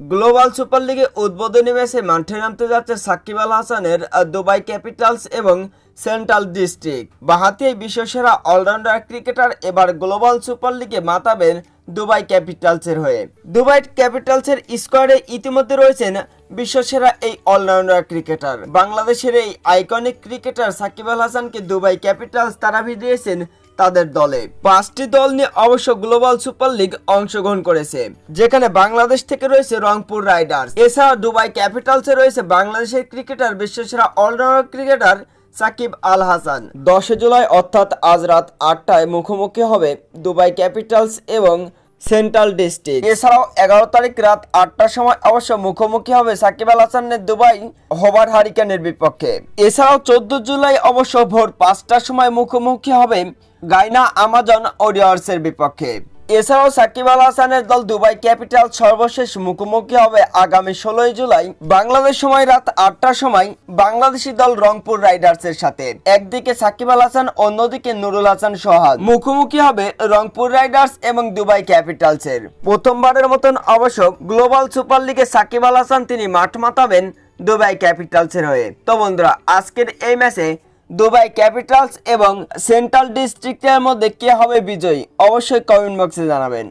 Global super লিগে উদ্বোধনী ম্যাচে মাঠে নামতে যাচ্ছে সাকিব আল হাসানের দুবাই ক্যাপিটালস এবং সেন্ট্রাল ডিস্ট্রিক্ট। বাহাতি বিশ্বসেরা অলরাউন্ডার ক্রিকেটার এবার গ্লোবাল সুপার লিগে মাতাবেন দুবাই ক্যাপিটালসের হয়ে। দুবাই ক্যাপিটালসের স্কোয়াডে ইতিমধ্যে রয়েছেন বিশ্বসেরা এই অলরাউন্ডার ক্রিকেটার। বাংলাদেশের এই আইকনিক ক্রিকেটার সাকিব আল হাসানকে দুবাই ক্যাপিটালস তারা ভিড়িয়েছেন তাদের দলে। পাঁচটি দল নিয়ে অবশ্য গ্লোবাল সুপার লিগ অংশগ্রহণ করেছে, যেখানে বাংলাদেশ থেকে রয়েছে রংপুর রাইডার্স। এছাড়া দুবাই ক্যাপিটালসে রয়েছে বাংলাদেশের ক্রিকেটার, বিশ্বসেরা অলরাউন্ডার ক্রিকেটার সাকিব আল হাসান। দশে জুলাই অর্থাৎ আজ রাত আটটায় মুখোমুখি হবে দুবাই ক্যাপিটালস এবং সেন্ট্রাল ডিস্ট্রিক্ট। এছাড়াও এগারো তারিখ রাত আটটার সময় অবশ্য মুখোমুখি হবে সাকিব আল হাসানের দুবাই, হবার হারিকেনের বিপক্ষে। এছাড়াও চোদ্দ জুলাই অবশ্য ভোর পাঁচটার সময় মুখোমুখি হবে গাইনা আমাজন ওরিয়ার্সের বিপক্ষে। এছাড়াও সাকিব আল হাসানের দল দুবাই ক্যাপিটাল সর্বশেষ মুখোমুখি হবে আগামী ষোলোই জুলাই বাংলাদেশ সময় রাত আটটার সময় বাংলাদেশি দল রংপুর রাইডার্সের সাথে। একদিকে সাকিব আল হাসান, অন্যদিকে নুরুল হাসান সোহাগ। মুখোমুখি হবে রংপুর রাইডার্স এবং দুবাই ক্যাপিটালসের। প্রথমবারের মতন অবশ্য গ্লোবাল সুপার লিগে সাকিব আল হাসান তিনি মাঠ মাতাবেন দুবাই ক্যাপিটালসের হয়ে। তো বন্ধুরা, আজকের এই ম্যাচে দুবাই ক্যাপিটালস এবং সেন্ট্রাল ডিস্ট্রিক্টের মধ্যে কে হবে বিজয়ী? অবশ্যই কমেন্ট বক্সে জানাবেন।